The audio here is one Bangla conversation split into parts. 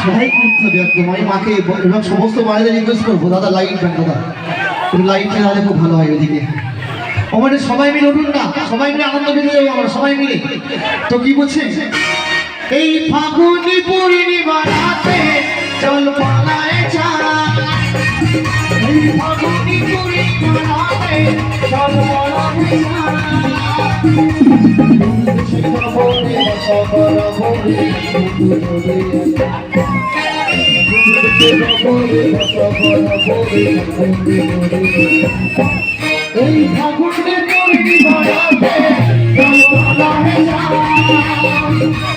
সবাই করতে হবে একদম আমি মাকে এবং সমস্ত মায়েদের রিকোয়েস্ট করব দাদা লাইট দেন দাদা। লাইট না খুব ভালো হয় ওদিকে ও মানে সবাই মিলে উঠুন না, সবাই মিলে আনন্দ পেতে যাব আমরা, সবাই মিলে। তো কি বলছে? এই ফাগুনি পূর্ণিমা রাতে চল পালায় চালা এই ফাগুনি পূর্ণিমা রাতে চল পালায় এই ফাগুনে পড়ি বাড়াতে হে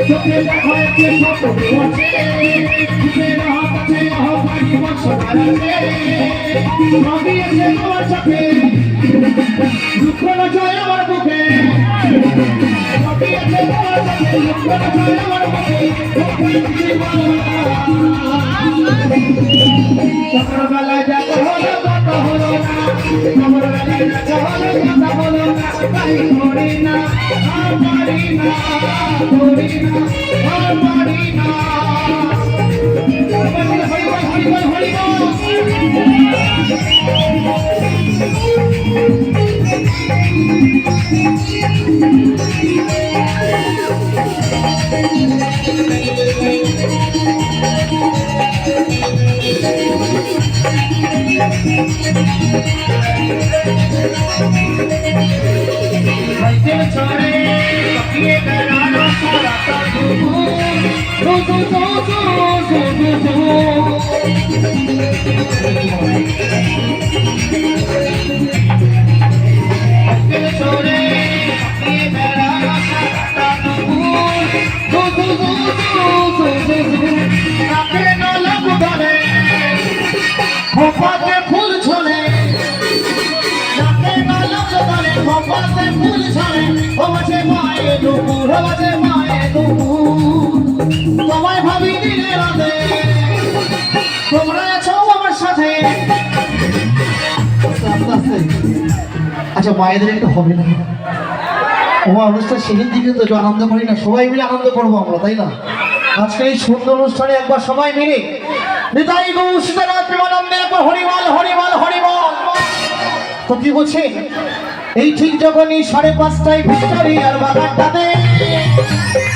চোখে দেখা যাচ্ছে সব দুঃখ না সবই আছে তোমার সাথে দুঃখ জয় আমার বুকে সকালবেলায় দেখা হলো কথা হলো না সকালবেলায় দেখা হলো কথা হলো না তাই করি না আর পারি না করি না আর পারি না হরি খোপাতে ফুল ঝোলে রাতে নলক ধরে খোপাতে ফুল ঝোলে ও বাজে মায়ে দুপুর ও বাজে মায়ে তোমায় ভাবি তোমরা আছো আমার সাথে। আচ্ছা মায়েদের একটু হবে না। আমার অনুষ্ঠান সেদিন দিকে তো আনন্দ করি না। সবাই মিলে আনন্দ করব আমরা, তাই না? আজকে এই সুন্দর অনুষ্ঠানে একবার সবাই মিলে। নিতাই গৌ সীতারাম প্রেমানন্দে একবার হরিবল হরিবল হরিবল। তো কি বলছে এই ঠিক যখনই সাড়ে পাঁচটায় ভিক্টোরিয়ার বাগানটাতে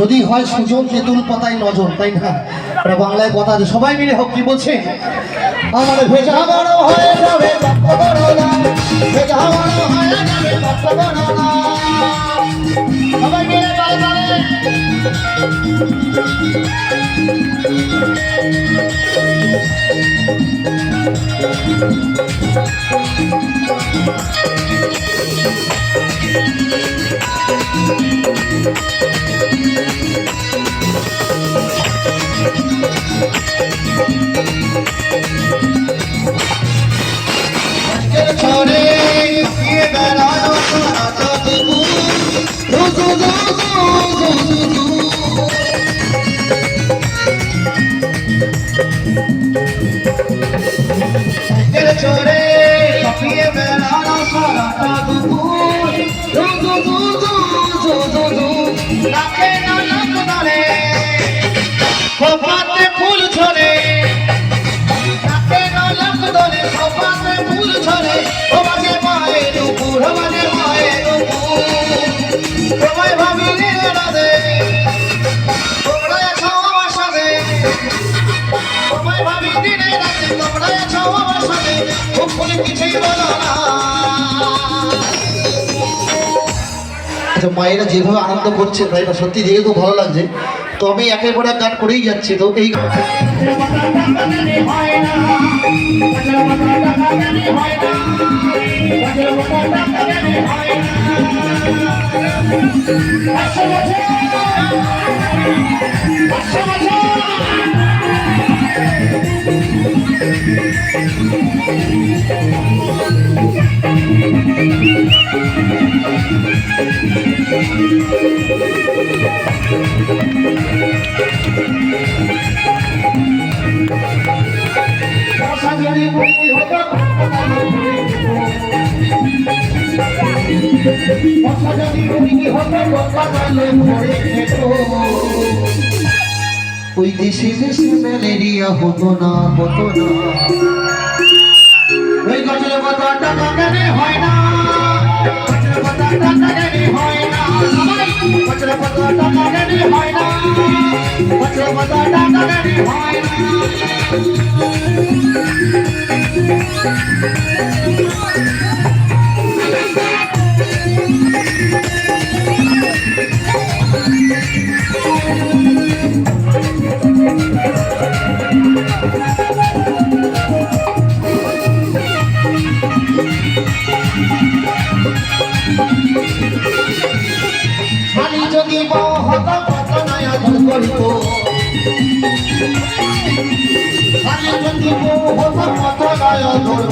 যদি হয় সুযোগ, তেঁতুল পাতায় নজর, তাই না? এটা বাংলায় কথা আছে, সবাই মিলে হোক, কি বলছে আমার ভেজা বড় হয়ে যাবে বড় হয়ে যাবে তালে তালে সাইকেল চড়ে কাঁপিয়ে বেড়ানো সারাটা দুপুর। দু মায়েরা যেভাবে আনন্দ করছে তাই না সত্যি দেখে খুব ভালো লাগছে তো আমি একের পর এক গান করেই যাচ্ছি, তো এই ওই দেশে দেশে ম্যালেরিয়া হতো না হতো না। What's your mother, Dr. Eddie Hoyna? What's your mother, Dr. Eddie Hoyna? খালি যদি হতো ধর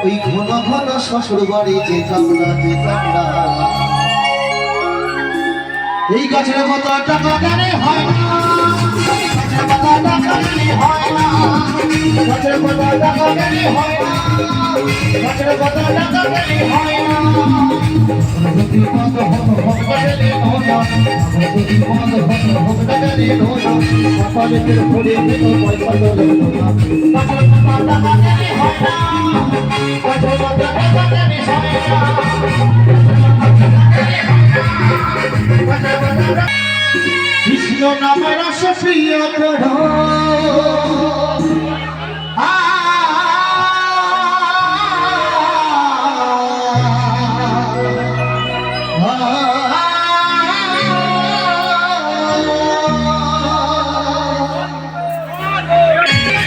ওই ঘন ঘন শ্বশুর বাড়ি যেতাম না যেতাম না এই গাছের মত টাকা জানে কত টাকা দেরি হয় না কৃষ্ণ নামের সফিয়া পড়া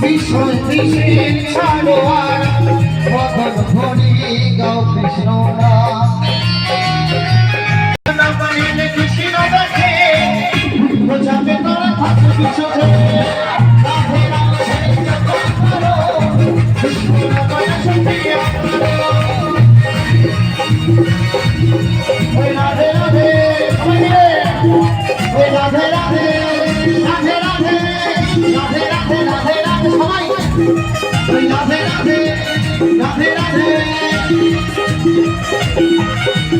ভীষণ কৃষ্ণের ছাড়োয়ার মদন ভরি গাও কৃষ্ণ কৃষ্ণ দেখে বোঝাবে তোরা থাকবে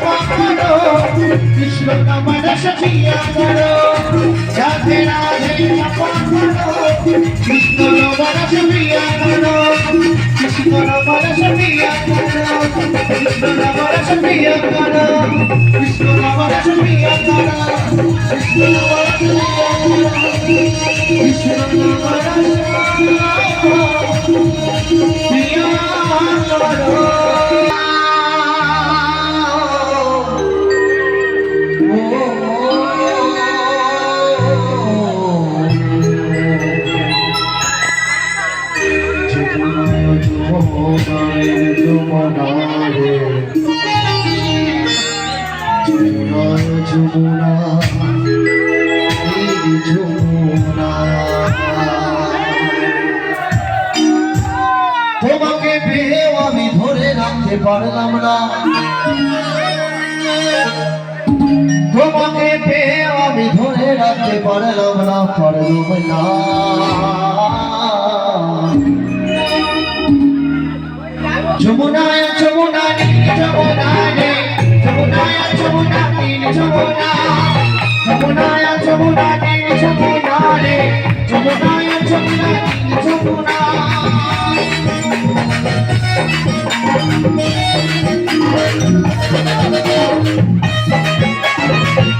করো কৃষ্ণ নামের সখিয়া করো রাধে রাধে জপন করো কৃষ্ণ নামের সখিয়া করো কৃষ্ণ নামের সখিয়া করো কৃষ্ণ নামের সখিয়া করো কৃষ্ণ নামের সখিয়া করো কৃষ্ণ নামের সখিয়া করো কৃষ্ণ নামের সখিয়া করো আমার যমুনা যমুনা। তোমাকে পেয়েও আমি ধরে রাখতে পারলাম না। তোমাকে পেয়ে আমি ধরে রাখতে পারলাম না পারলাম না। যমুনায় যমুনা যমুনা যমুনা নীল যমুনা। যমুনায় যমুনা নীল যমুনা রে। যমুনায় যমুনা নীল যমুনা। যমুনার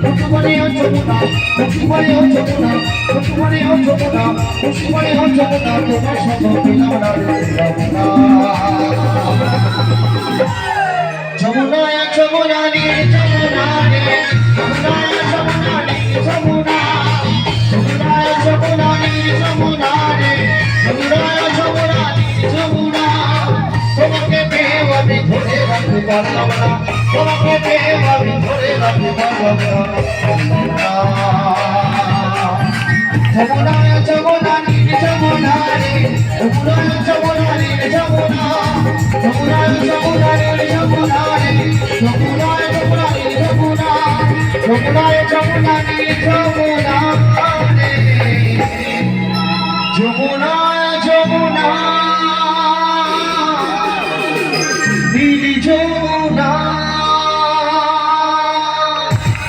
প্রথমে ও যমুনা যমুনা প্রথমে ও যমুনা প্রথমে ও যমুনা তোমার সঙ্গ পেলাম না রে যমুনা যমুনা রে তোমাকে পেয়ে আমি ধরে রাখতে পারলাম না যমুনায় যমুনা রে যমুনা রে যমুনায় যমুনা রে যমুনা যমুনায় যমুনা রে যমুনা রে যমুনায় যমুনা রে যমুনা যমুনায় যমুনা রে যমুনা